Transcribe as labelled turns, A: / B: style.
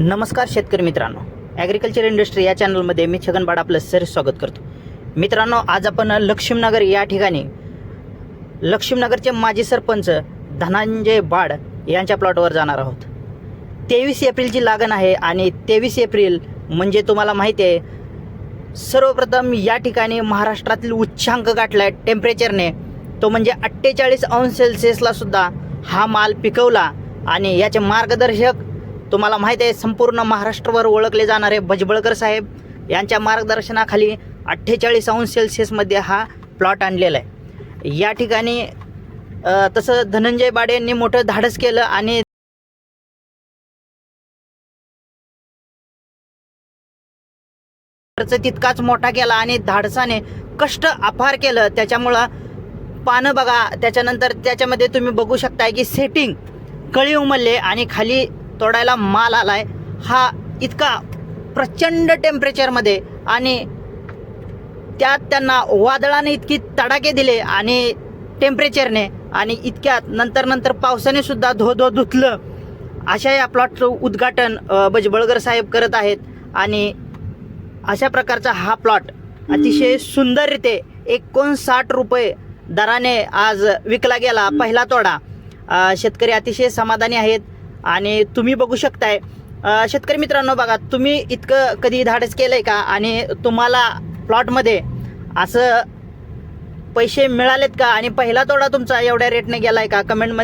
A: नमस्कार शेतकरी मित्रांनो. ॲग्रिकल्चर इंडस्ट्री या चॅनलमध्ये मी छगन बाड आपलं सर स्वागत करतो. मित्रांनो आज आपण लक्ष्मीनगर या ठिकाणी लक्ष्मीनगरचे माजी सरपंच धनंजय बाड यांच्या प्लॉटवर जाणार आहोत. तेवीस एप्रिलची लागण आहे आणि तेवीस एप्रिल म्हणजे तुम्हाला माहिती आहे सर्वप्रथम या ठिकाणी महाराष्ट्रातील उच्चांक गाठला आहे टेम्परेचरने तो म्हणजे अठ्ठेचाळीस अंश सेल्सिअसला सुद्धा हा माल पिकवला आणि याचे मार्गदर्शक तुम्हाला माहीत आहे संपूर्ण महाराष्ट्रभर ओळखले जाणारे भजबळकर साहेब यांच्या मार्गदर्शनाखाली अठ्ठेचाळीस अंश सेल्सिअसमध्ये हा प्लॉट आणलेला आहे. या ठिकाणी तसं धनंजय बाडे यांनी मोठं धाडस केलं आणि खर्च तितकाच मोठा केला आणि धाडसाने कष्ट अपार केलं. त्याच्यामुळं पानं बघा त्याच्यानंतर त्याच्यामध्ये तुम्ही बघू शकताय की सेटिंग कळी उमलले आणि खाली तोडायला माल आलाय. हा इतका प्रचंड टेम्परेचरमध्ये आणि त्यात त्यांना वादळाने इतकी तडाखे दिले आणि टेम्परेचरने आणि इतक्यात नंतर नंतर पावसाने सुद्धा धो धो धुतलं. अशा या प्लॉटचं उद्घाटन बजबळगर साहेब करत आहेत आणि अशा प्रकारचा हा प्लॉट अतिशय सुंदररीते एकोणसाठ रुपये दराने आज विकला गेला पहिला तोडा. शेतकरी अतिशय समाधानी आहेत. आणि तुम्ही बघू शकताय शेतकरी मित्रांनो बघा तुम्ही इतकं कधी धाडस केलं आहे का? आणि तुम्हाला प्लॉटमध्ये असं पैसे मिळालेत का? आणि पहिला तोडा तुमचा एवढ्या रेटने गेला आहे का? कमेंटमध्ये